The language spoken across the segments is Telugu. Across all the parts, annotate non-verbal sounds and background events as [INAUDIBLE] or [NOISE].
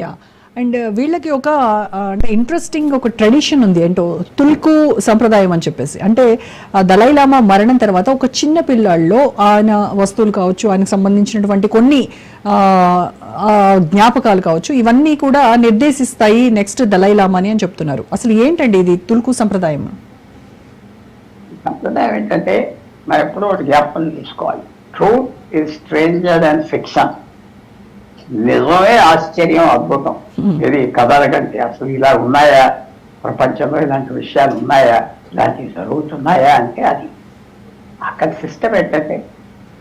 యా అండ్ uh, వీళ్ళకి ఒక అంటే ఇంట్రెస్టింగ్ ఒక ట్రెడిషన్ ఉంది. ఏంటో తుల్కు సంప్రదాయం అని చెప్పేసి. అంటే ఆ దలైలామా మరణం తర్వాత ఒక చిన్న పిల్లాళ్ళలో ఆయన వస్తువులు కావచ్చు ఆయనకు సంబంధించినటువంటి కొన్ని జ్ఞాపకాలు కావచ్చు ఇవన్నీ కూడా నిర్దేశిస్తాయి నెక్స్ట్ దలైలామాని అని చెప్తున్నారు. అసలు ఏంటండి ఇది తుల్కు సంప్రదాయం? సంప్రదాయం ఏంటంటే మరి ఎప్పుడో ఒకటి జ్ఞాపకం తీసుకోవాలి truth is stranger and fiction నిజమే ఆశ్చర్యం అద్భుతం. ఇది కథల కంటే అసలు ఇలా ఉన్నాయా? ప్రపంచంలో ఇలాంటి విషయాలు ఉన్నాయా? ఇలాంటివి జరుగుతున్నాయా అంటే అది. అక్కడ సిస్టమ్ ఏంటంటే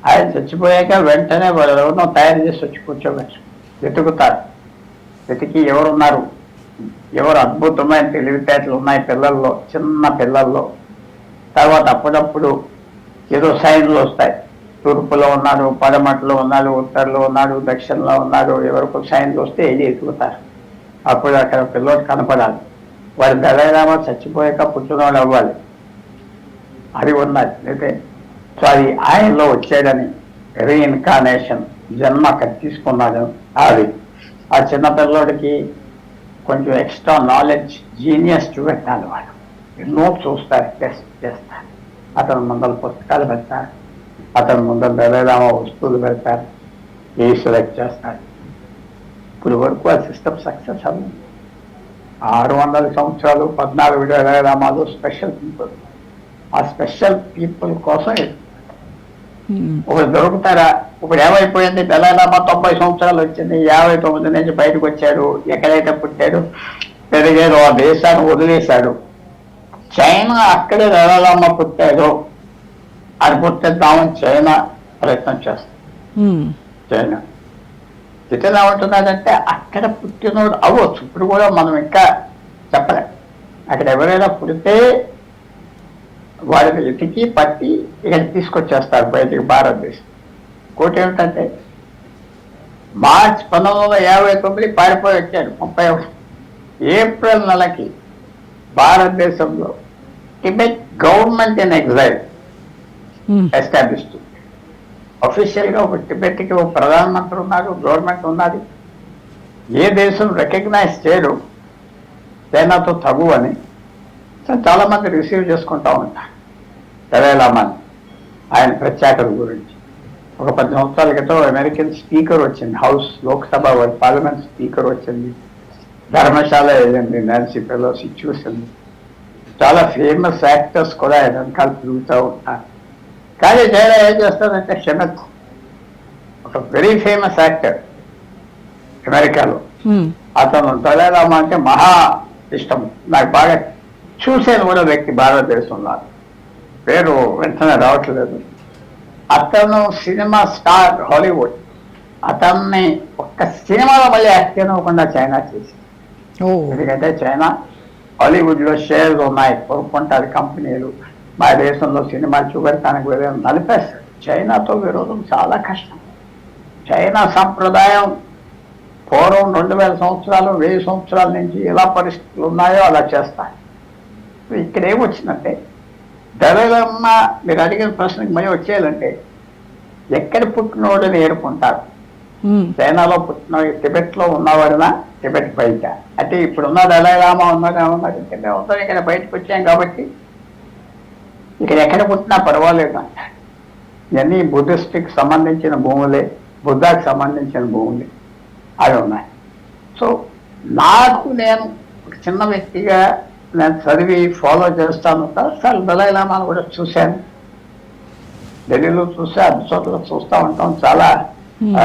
ఆయన చచ్చిపోయాక వెంటనే వాళ్ళు ఎవరినో తయారు చేసి వచ్చి కూర్చోవచ్చు వెతుకుతారు. వెతికి ఎవరున్నారు? ఎవరు అద్భుతమైన తెలివితేటలు ఉన్నాయి పిల్లల్లో చిన్న పిల్లల్లో. తర్వాత అప్పుడప్పుడు ఏదో సైన్లు వస్తాయి. తూర్పులో ఉన్నాడు పడమట్లో ఉన్నాడు ఉత్తర్లో ఉన్నాడు దక్షిణలో ఉన్నాడు ఎవరికో సైన్లు చూస్తే వెళ్ళి ఎదుగుతారు. అప్పుడు అక్కడ పిల్లోడు కనపడాలి. వాడు దళైరామా చచ్చిపోయాక పుట్టినవాడు అవ్వాలి. అది ఉన్నది. అయితే సో అది ఆయనలో వచ్చాడని రీఇన్కార్నేషన్ జన్మ అక్కడ తీసుకున్నాడు అది ఆ చిన్న పిల్లోడికి కొంచెం ఎక్స్ట్రా నాలెడ్జ్ జీనియస్ చూపెట్టాలి వాడు. ఎన్నో చూస్తారు టెస్ట్ చేస్తారు. అతను ముందర పుస్తకాలు పెడతారు అతను ముందర దళైరామ వస్తువులు పెడతారు ఏ సెలెక్ట్ చేస్తారు ఇప్పుడు వరకు ఆ సిస్టమ్ సక్సెస్ అయింది. ఆరు వందల సంవత్సరాలు పద్నాలుగు దళైరామాలు స్పెషల్ పీపుల్ ఆ స్పెషల్ పీపుల్ కోసం Hmm. ఒకరు దొరుకుతారా? ఇప్పుడు ఏమైపోయింది? దళైలామా తొంభై సంవత్సరాలు వచ్చింది యాభై తొమ్మిది నుంచి బయటకు వచ్చాడు ఎక్కడైతే పుట్టాడు? పెరిగాడు ఆ దేశాన్ని వదిలేశాడు. చైనా అక్కడే దళైలామా పుట్టాడు. అది పుట్టిద్దామని చైనా ప్రయత్నం చేస్తుంది. చైనా. ఇతను ఏమంటున్నాడంటే అక్కడ పుట్టినోడు అవ్వచ్చు. ఇప్పుడు కూడా మనం ఇంకా చెప్పలేం. అక్కడ ఎవరైనా పుడితే వాడిని ఎతికి పట్టి ఇక్కడ తీసుకొచ్చేస్తారు బయటికి భారతదేశం. ఇంకోటి ఏమిటంటే మార్చ్ పంతొమ్మిది వందల యాభై తొమ్మిది పారిపోయి వచ్చాడు ముప్పై ఒకటి. ఏప్రిల్ నెలకి భారతదేశంలో Tibet government in exile Hmm. Establish అఫీషియల్గా ఒక టిబెట్కి ఒక ప్రధానమంత్రి ఉన్నారు గవర్నమెంట్ ఉన్నది. ఏ దేశం రికగ్నైజ్ చేయరు చైనాతో తగు అని. చాలా మంది రిసీవ్ చేసుకుంటా ఉంటారు. దళైలామాని ఆయన ప్రత్యేకత గురించి. ఒక పది సంవత్సరాల క్రితం అమెరికన్ స్పీకర్ వచ్చింది హౌస్ లోక్సభ పార్లమెంట్ స్పీకర్ వచ్చింది. ధర్మశాల వెళ్ళింది నాన్సీ పెలోసి చూసింది. చాలా ఫేమస్ యాక్టర్స్ కూడా వెనకాల తిరుగుతూ ఉంటారు. కానీ చైనా ఏం చేస్తారంటే క్షమత్ ఒక వెరీ ఫేమస్ యాక్టర్ అమెరికాలో. అతను దళైలామా అంటే మహా ఇష్టం. నాకు బాగా చూసేది కూడా వ్యక్తి భారతదేశంలో పేరు వెంటనే రావట్లేదు. అతను సినిమా స్టార్ హాలీవుడ్. అతన్ని ఒక్క సినిమాలో మళ్ళీ యాక్ట్ చేయకుండా చైనా చేసి. ఎందుకంటే చైనా హాలీవుడ్లో షేర్స్ ఉన్నాయి. కొనుక్కుంటారు కంపెనీలు. మా దేశంలో సినిమాలు చూపెడతానికి వెళ్ళి నలిపేస్తారు. చైనాతో విరోధం చాలా కష్టం. చైనా సంప్రదాయం పూర్వం రెండు వేల సంవత్సరాలు వెయ్యి సంవత్సరాల నుంచి ఎలా పరిస్థితులు ఉన్నాయో అలా చేస్తారు. ఇక్కడ ఏమొచ్చిందంటే ధరలమ్మ మీరు అడిగిన ప్రశ్నకి మళ్ళీ వచ్చేయాలంటే ఎక్కడ పుట్టినోడని ఏరుకుంటారు Hmm. చైనాలో పుట్టిన టిబెట్లో ఉన్నవాడినా టిబెట్ బయట. అంటే ఇప్పుడు ఉన్న దళైలామా ఉన్నదా ఇక్కడ బయటకు వచ్చాం కాబట్టి ఇక్కడ ఎక్కడ పుట్టినా పర్వాలేదు అంట. ఇవన్నీ బుద్ధిస్ట్కి సంబంధించిన భూములే బుద్ధాకి సంబంధించిన భూములే. అవి ఉన్నాయి. సో నాకు నేను ఒక చిన్న వ్యక్తిగా నేను చదివి ఫాలో చేస్తాను. సార్ దళైలామాను కూడా చూశాను. ఢిల్లీలో చూస్తే అన్ని చోట్ల చూస్తూ ఉంటాం. చాలా Hmm.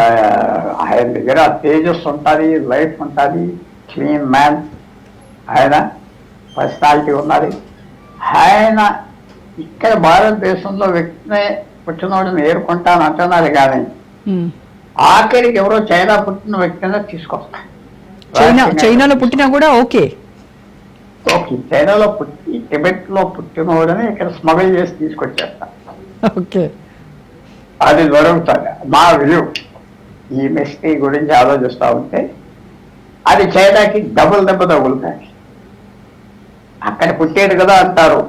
ఆయన దగ్గర తేజస్ ఉంటుంది లైఫ్ ఉంటుంది. Clean man. ఆయన పర్సనాలిటీ ఉన్నది. ఆయన ఇక్కడ భారతదేశంలో వ్యక్తిని పుట్టినోడిని ఏరుకుంటాను అంటున్నారు కానీ. ఆఖరికి ఎవరో చైనా పుట్టిన వ్యక్తిని తీసుకొస్తారు చైనా చైనాలో పుట్టినా కూడా ఓకే. ఓకే చైనాలో పుట్టి టిబెట్లో పుట్టినోడని ఇక్కడ స్మగుల్ చేసి తీసుకొచ్చేస్తారు ఓకే. అది జరుగుతుంది మా వ్యూ ఈ మిస్టీ గురించి ఆలోచిస్తూ ఉంటే అది చైనాకి డబుల్ దెబ్బ తగులుతాయి. అక్కడ పుట్టాడు కదా అంటారు.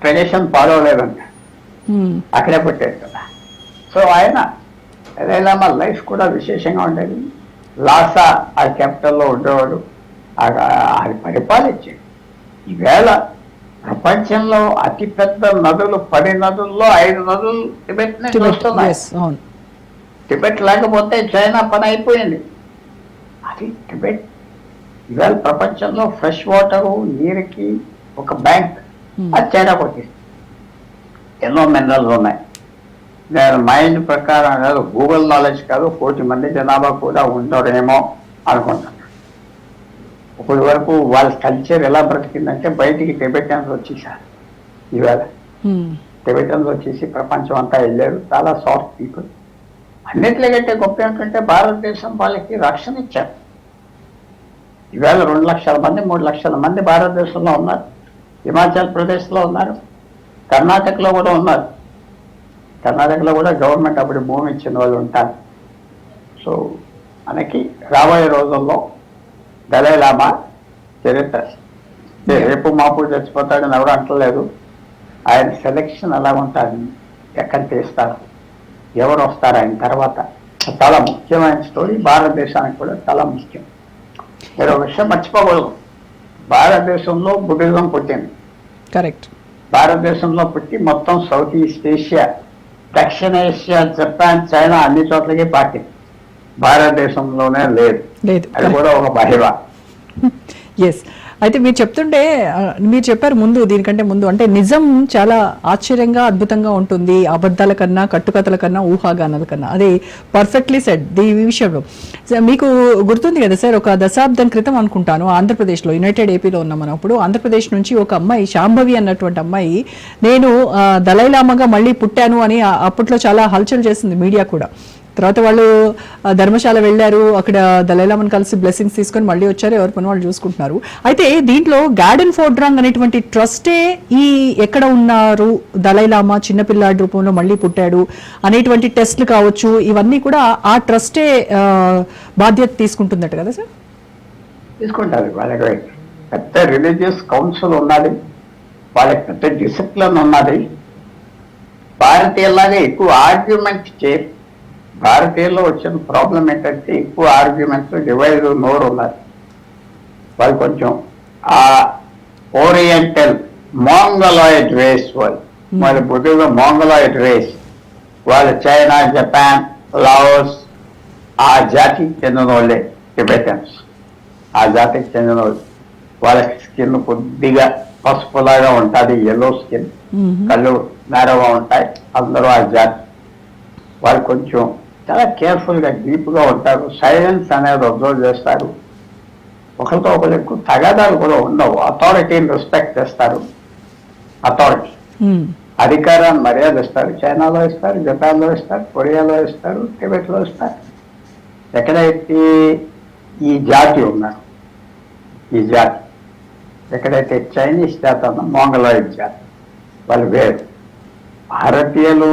ట్రెడిషన్ ఫాలో లేదంట Hmm. అక్కడే పుట్టాడు కదా. సో ఆయన ఏదైనా మా లైఫ్ కూడా విశేషంగా ఉండేది. లాసా ఆ క్యాపిటల్లో ఉండేవాడు. అది పరిపాలించాడు ఈవేళ ప్రపంచంలో అతిపెద్ద నదులు పది నదుల్లో ఐదు నదులు టిబెట్ నుంచి టిబెట్ వస్తున్నాయి. టిబెట్ లేకపోతే చైనా పని అయిపోయింది. అది టిబెట్. ఇవాళ ప్రపంచంలో ఫ్రెష్ వాటర్ నీరుకి ఒక బ్యాంక్. అది కొట్టింది ఎన్నో మినరల్స్ ఉన్నాయి నేను మైండ్ ప్రకారం కాదు గూగుల్ నాలెడ్జ్ కాదు కోటి మంది జనాభా కూడా ఉంటారేమో అనుకుంటున్నాను ఇప్పటి వరకు వాళ్ళ కల్చర్ ఎలా బ్రతికిందంటే బయటికి టిబెటియన్స్ వచ్చేసారు ఈవేళ. టిబెటన్స్ వచ్చేసి ప్రపంచం అంతా వెళ్ళారు చాలా సాఫ్ట్ పీపుల్ అన్నిటికంటే గొప్ప ఏంటంటే భారతదేశం వాళ్ళకి రక్షణ ఇచ్చారు ఈవేళ రెండు లక్షల మంది మూడు లక్షల మంది భారతదేశంలో ఉన్నారు హిమాచల్ ప్రదేశ్లో ఉన్నారు. కర్ణాటకలో కూడా ఉన్నారు. కర్ణాటకలో కూడా గవర్నమెంట్ అప్పుడు భూమి ఇచ్చిన వాళ్ళు ఉంటారు. సో మనకి రాబోయే రోజుల్లో దళైలామా చరిత్ర. రేపు మాపు చచ్చిపోతాడని ఎవరు అంటలేదు. ఆయన సెలెక్షన్ ఎలా ఉంటుంది ఎక్కడ తీస్తారు ఎవరు వస్తారు? ఆయన తర్వాత. చాలా ముఖ్యమైన స్టోరీ భారతదేశానికి కూడా చాలా ముఖ్యం. మీరు ఒక విషయం మర్చిపోకూడదు. భారతదేశంలో బుద్ధిజం పుట్టింది. కరెక్ట్ భారతదేశంలో పుట్టి మొత్తం సౌత్ ఈస్ట్ ఏషియా దక్షిణ ఏషియా జపాన్ చైనా అన్ని చోట్లకి పాకింది భారతదేశంలోనే లేదు. లేదు. అది కూడా ఒక మహిళ ఎస్ అయితే మీరు చెప్తుంటే మీరు చెప్పారు ముందు దీనికంటే ముందు. అంటే నిజం చాలా ఆశ్చర్యంగా అద్భుతంగా ఉంటుంది. అబద్ధాల కన్నా కట్టుకథల కన్నా ఊహాగానాల కన్నా. అది పర్ఫెక్ట్లీ సెట్ దీ విషయంలో మీకు గుర్తుంది కదా సార్ ఒక దశాబ్దం క్రితం అనుకుంటాను ఆంధ్రప్రదేశ్లో యునైటెడ్ ఏపీలో ఉన్నాం మనం అప్పుడు ఆంధ్రప్రదేశ్ నుంచి ఒక అమ్మాయి శాంభవి అన్నటువంటి అమ్మాయి నేను ఆ, మళ్ళీ పుట్టాను అని అప్పట్లో చాలా హల్చల్ చేసింది మీడియా కూడా. తర్వాత వాళ్ళు ధర్మశాల వెళ్ళారు అక్కడ దళైలామని కలిసి బ్లెస్సింగ్స్ తీసుకొని మళ్ళీ వచ్చారు ఎవరి పని వాళ్ళు చూసుకుంటున్నారు. అయితే దీంట్లో గార్డెన్ ఫోర్డ్రాంగ్ అనేటువంటి ట్రస్టే ఈ ఎక్కడ ఉన్నారు దళైలామా చిన్నపిల్లాడి రూపంలో మళ్ళీ పుట్టాడు అనేటువంటి టెస్ట్లు కావచ్చు ఇవన్నీ కూడా ఆ ట్రస్టే బాధ్యత తీసుకుంటుందట కదా సార్? తీసుకుంటారు వాళ్ళకి పెద్ద రిలీజియస్ కౌన్సిల్ ఉన్నది వాళ్ళకి పెద్ద డిసిప్లిన్ ఉన్నది. భారతీయులాగా ఎక్కువ ఆర్గ్యుమెంట్ చే భారతీయుల్లో వచ్చిన ప్రాబ్లం ఏంటంటే ఎక్కువ ఆర్గ్యుమెంట్స్ డివైడ్ నోరు ఉన్నది వాళ్ళు కొంచెం ఆ ఓరియంటల్ మోంగలాయిడ్ రేస్ వాళ్ళు. వాళ్ళ బుద్ధిగా మోంగలాయిడ్ రేస్ వాళ్ళు చైనా జపాన్ లాఓస్ ఆ జాతికి చెందిన వాళ్ళే టిబెటన్స్ ఆ జాతికి చెందిన వాళ్ళు వాళ్ళ స్కిన్ కొద్దిగా పసుపులాగా ఉంటుంది ఎల్లో స్కిన్. కళ్ళు నేరగా ఉంటాయి అందరూ ఆ జాతి. వాళ్ళు కొంచెం చాలా కేర్ఫుల్గా డీప్గా ఉంటారు. సైలెన్స్ అనేది అబ్జర్వ్ చేస్తారు. ఒకరితో ఒకరు ఎక్కువ తగాదాలు కూడా ఉండవు. అథారిటీని రెస్పెక్ట్ చేస్తారు. అథారిటీ మ్మ్. అధికారాన్ని మర్యాద ఇస్తారు. చైనాలో ఇస్తారు జపాన్లో ఇస్తారు కొరియాలో ఇస్తారు టిబెట్లో ఇస్తారు. ఎక్కడైతే ఈ జాతి ఉన్నారు ఈ జాతి ఎక్కడైతే చైనీస్ జాతి ఉందో మోంగలాయిడ్ జాతి వాళ్ళు వేరు. భారతీయులు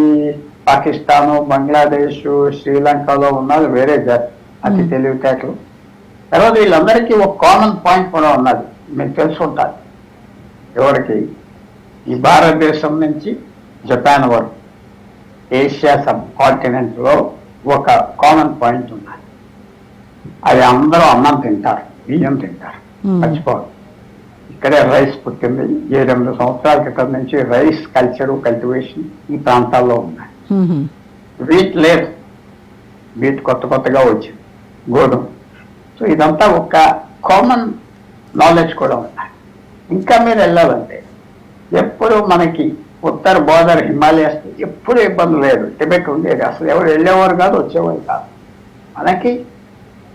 ఈ పాకిస్తాను బంగ్లాదేశ్ శ్రీలంకలో ఉన్నది వేరే జాతి అతి. తెలివితేటలు. తర్వాత వీళ్ళందరికీ ఒక కామన్ పాయింట్ కూడా ఉన్నది. మీకు తెలుసుంటారు ఎవరికి? ఈ భారతదేశం నుంచి జపాన్ వరకు. ఏషియా సబ్ కాంటినెంట్లో ఒక కామన్ పాయింట్ ఉన్నది. అది అందరూ అన్నం తింటారు. బియ్యం తింటారు. మర్చిపోరు ఇక్కడే రైస్ పుట్టింది. ఏడెనిమిది సంవత్సరాల క్రితం నుంచి రైస్ కల్చర్ కల్టివేషన్ ఈ ప్రాంతాల్లో ఉన్నాయి. వీట్ లేదు. వీట్ కొత్త కొత్తగా వచ్చింది గోధుమ. సో ఇదంతా ఒక కామన్ నాలెడ్జ్ కూడా ఉన్నాయి ఇంకా మీరు వెళ్ళాలంటే ఎప్పుడు మనకి ఉత్తర బోర్డర్ హిమాలయస్ ఎప్పుడు ఇబ్బంది లేదు. టిబెట్ ఉండేది. అసలు ఎవరు వెళ్ళేవారు కాదు వచ్చేవారు కాదు. మనకి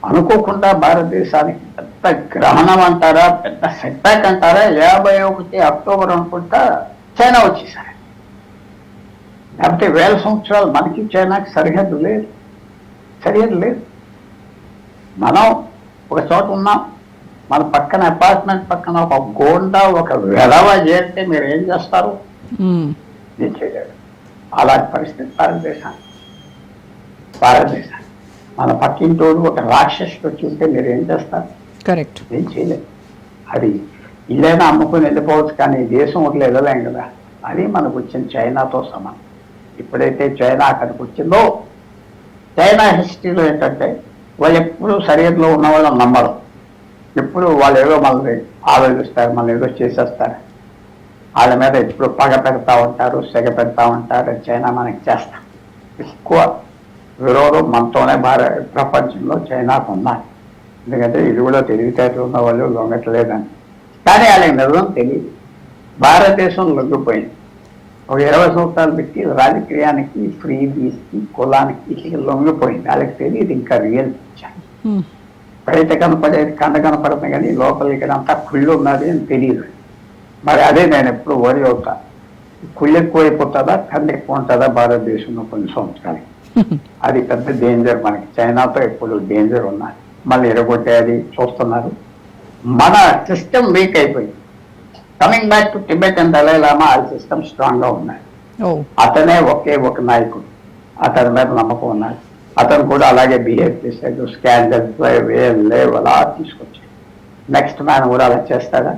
అనుకోకుండా భారతదేశానికి పెద్ద గ్రహణం అంటారా పెద్ద సెట్బ్యాక్ అంటారా యాభై ఒకటి అక్టోబర్ అనుకుంటా చైనా వచ్చేసారు. లేకపోతే వేల సంవత్సరాలు మనకి చైనాకి సరిహద్దు లేదు. సరిహద్దు లేదు. మనం ఒక చోట ఉన్నాం. మన పక్కన అపార్ట్మెంట్ పక్కన ఒక గోండా ఒక వెధవ చేస్తే మీరు ఏం చేస్తారు. నేను చేయలేడు అలాంటి పరిస్థితి భారతదేశానికి. భారతదేశానికి. మన పక్కింటోడు ఒక రాక్షసుడు వచ్చి ఉంటే మీరు ఏం చేస్తారు? కరెక్ట్. ఏం చేయలేదు అది ఇల్లైనా అమ్ముకుని వెళ్ళిపోవచ్చు కానీ దేశం వదిలి వెళ్ళలేం కదా. అది మనకు వచ్చిన చైనాతో సమానం. ఎప్పుడైతే చైనా అక్కడికి వచ్చిందో చైనా హిస్టరీలో ఏంటంటే వాళ్ళు ఎప్పుడు సరిహద్దులో ఉన్న వాళ్ళని నమ్మరు. ఎప్పుడు వాళ్ళు ఏదో మనల్ని ఆలోచిస్తారు మనం ఏదో చేసేస్తారు. వాళ్ళ మీద ఎప్పుడు పగ పెడతా ఉంటారు సెగ పెడతా ఉంటారు చైనా మనకి చేస్తాం. ఎక్కువ విరోధం మనతోనే భారత ప్రపంచంలో చైనాకు ఉన్నాయి ఎందుకంటే ఇది కూడా తెలివితేటలు ఉన్న వాళ్ళు లొంగట్లేదని. కానీ వాళ్ళకి నిజం తెలియదు. భారతదేశం లొంగిపోయింది. ఒక ఇరవై సంవత్సరాలు పెట్టి రాజకీయానికి ఫ్రీ బీస్కి కులానికి లొంగిపోయింది. వాళ్ళకి తెలియదు ఇంకా రియల్ హ్మ్. బయట కనపడేది కండ కనపడుతుంది కానీ లోపల ఇక్కడ అంతా కుళ్ళు ఉన్నది అని తెలియదు. మరి అదే నేను ఎప్పుడు వరి అవుతా. కుళ్ళు ఎక్కువైపోతుందా కండ ఎక్కువ ఉంటుందా భారతదేశంలో కొన్ని సంవత్సరాలకి [LAUGHS] అది పెద్ద డేంజర్ మనకి. చైనాతో ఎప్పుడు డేంజర్ ఉన్నది మళ్ళీ ఎరగొట్టేది చూస్తున్నారు. మన సిస్టమ్ వీక్ అయిపోయింది. Coming back to Tibet and Dalai Lama ఆ సిస్టమ్ స్ట్రాంగ్గా ఉన్నాయి. అతనే ఒకే ఒక నాయకుడు. అతని మీద నమ్మకం ఉన్నది. అతను కూడా అలాగే బిహేవ్ చేశాడు. స్కాండల్స్ ఏం లేవు అలా తీసుకొచ్చాడు. నెక్స్ట్ మ్యాన్ కూడా అలా చేస్తాడా?